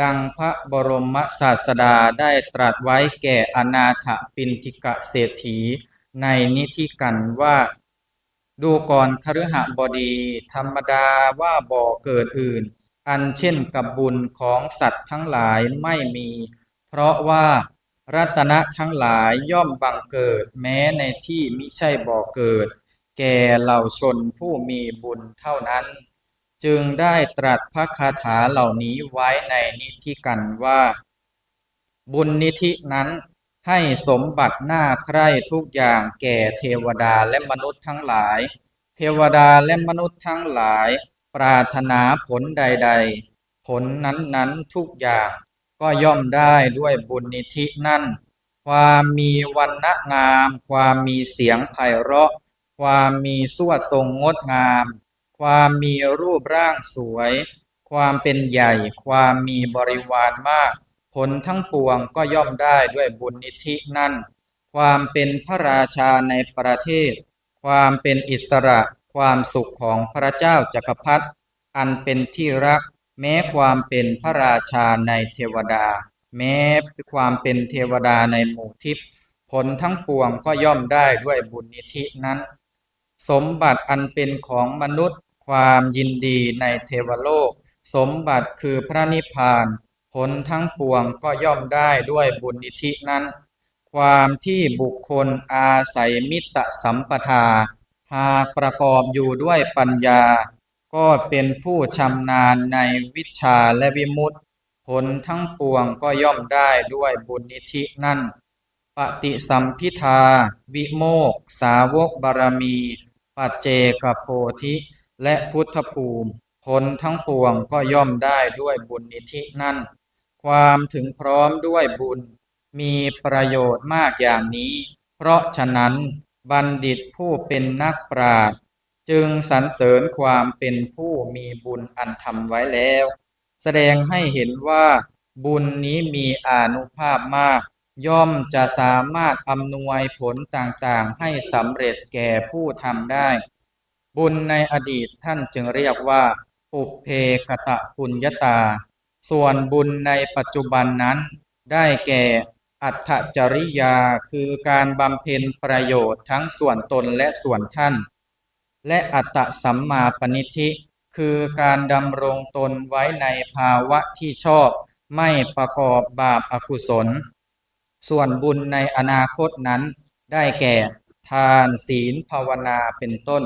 ดังพระบรมศาสดาได้ตรัสไว้แก่อนาถปินทิกะเศรษฐี ในนิธิกันว่า ดูก่อนคฤหบดี ธรรมดาว่าบ่อเกิดอื่น อันเช่นกับบุญของสัตว์ทั้งหลายไม่มี เพราะว่ารัตนะทั้งหลายย่อมบังเกิดแม้ในที่มิใช่บ่อเกิด แก่เหล่าชนผู้มีบุญเท่านั้น จึงได้ตรัสพระคาถาเหล่านี้ไว้ในนิธิกันว่า บุญนิธินั้นให้สมบัติหน้าใคร่ทุกอย่างแก่เทวดาและมนุษย์ทั้งหลาย เทวดาและมนุษย์ทั้งหลาย ปรารถนาผลใด ๆ ผลนั้นๆทุกอย่างก็ย่อมได้ด้วยบุญนิธินั่น ความมีวันณะงาม ความมีเสียงไพเราะ ความมีสวดทรงงดงาม ความมีรูปร่างสวย ความเป็นใหญ่ ความมีบริวารมาก ผลทั้งปวงก็ย่อมได้ด้วยบุญนิธินั่น ความเป็นพระราชาในประเทศ ความเป็นอิสระ ความสุขของพระเจ้าจักรพรรดิอันเป็นที่รัก แม้ความเป็นพระราชาในเทวดา แม้ความเป็นเทวดาในหมู่ทิพย์ผลทั้งปวงก็ย่อมได้ด้วยบุญนิธินั้น สมบัติอันเป็นของมนุษย์ ความยินดีในเทวโลก สมบัติคือพระนิพพานผลทั้งปวงก็ย่อมได้ด้วยบุญนิธินั้น ความที่บุคคลอาศัยมิตรสัมปทา หากประกอบอยู่ด้วยปัญญา ก็เป็นผู้ชำนาญในวิชาและวิมุตติ ผลทั้งปวงก็ย่อมได้ด้วยบุญนิธินั่น ปฏิสัมพิทา วิโมก สาวกบารมี ปัจเจกโพธิ และพุทธภูมิผลทั้งปวงก็ย่อมได้ด้วยบุญนิธินั่น ความถึงพร้อมด้วยบุญ มีประโยชน์มากอย่างนี้ เพราะฉะนั้นบัณฑิตผู้เป็นนักปราชญ์จึงสรรเสริญความเป็นผู้มีบุญอันทำไว้แล้ว แสดงให้เห็นว่าบุญนี้มีอานุภาพมาก ย่อมจะสามารถอำนวยผลต่างๆ ให้สำเร็จแก่ผู้ทำได้ บุญในอดีตท่านจึงเรียกว่าปุเพกตะปุญญาตา ส่วนบุญในปัจจุบันนั้น ได้แก่อัตจริยาคือการบำเพ็ญประโยชน์ทั้งส่วนตนและส่วนท่าน และอัตสัมมาปณิธิ คือการดำรงตนไว้ในภาวะที่ชอบ ไม่ประกอบบาปอกุศล ส่วนบุญในอนาคตนั้น ได้แก่ ทานศีลภาวนาเป็นต้น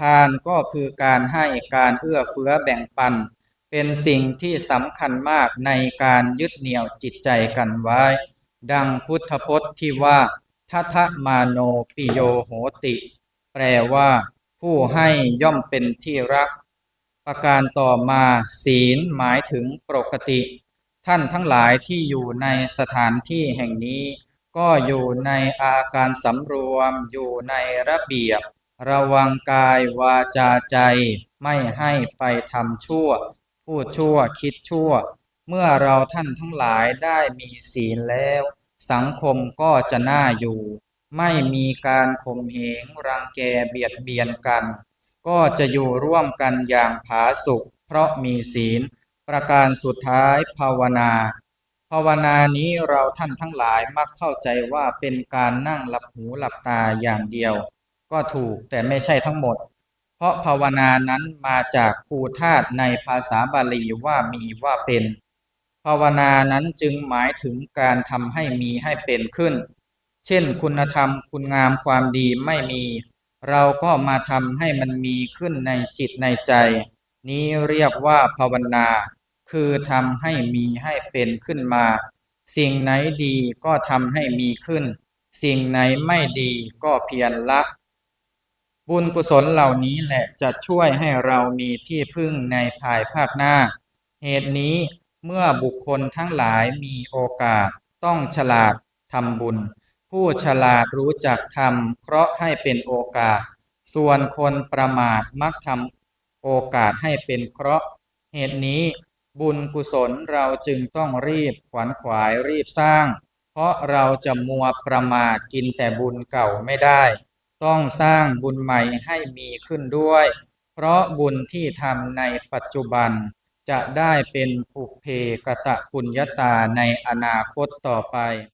ทานก็คือการให้การเอื้อเฟื้อแบ่งปัน เป็นสิ่งที่สำคัญมากในการยึดเหนี่ยวจิตใจกันไว้ ดังพุทธพจน์ที่ว่าทัทะมาโนปิโยโหติ แปลว่า ผู้ให้ย่อมเป็นที่รัก ประการต่อมาศีลหมายถึงปกติ ท่านทั้งหลายที่อยู่ในสถานที่แห่งนี้ ก็อยู่ในอาการสำรวมอยู่ในระเบียบ ระวังกายวาจาใจ ไม่ให้ไปทำชั่ว พูดชั่วคิดชั่ว เมื่อเราท่านทั้งหลายได้มีศีลแล้ว สังคมก็จะน่าอยู่ ไม่มีการข่มเหงรังแกเบียดเบียนกัน ก็จะอยู่ร่วมกันอย่างผาสุกเพราะมีศีล ประการสุดท้ายภาวนาภาวนานี้เราท่านทั้งหลายมักเข้าใจว่าเป็นการนั่งหลับหูหลับตาอย่างเดียว ก็ถูกแต่ไม่ใช่ทั้งหมด เพราะภาวนานั้นมาจากภูธาตุในภาษาบาลีว่ามีว่าเป็น ภาวนานั้นจึงหมายถึงการทำให้มีให้เป็นขึ้น เช่น คุณธรรมคุณงามความดีไม่มี เราก็มาทำให้มันมีขึ้นในจิตในใจ นี้เรียกว่าภาวนา คือทำให้มีให้เป็นขึ้นมา สิ่งไหนดีก็ทำให้มีขึ้น สิ่งไหนไม่ดีก็เพียรละ บุญกุศลเหล่านี้แหละจะช่วยให้เรามีที่พึ่งในภายภาคหน้า เหตุนี้เมื่อบุคคลทั้งหลายมีโอกาส ต้องฉลาดทำบุญ ผู้ฉลาดรู้จักทำเคราะห์ให้เป็นโอกาส ส่วนคนประมาทมักทำโอกาสให้เป็นเคราะห์ เหตุนี้บุญกุศลเราจึงต้องรีบขวนขวายรีบสร้าง เพราะเราจะมัวประมาทกินแต่บุญเก่าไม่ได้ ต้องสร้างบุญใหม่ให้มีขึ้นด้วย เพราะบุญที่ทำในปัจจุบัน จะได้เป็นภุเพกตะปุญญาตาในอนาคตต่อไป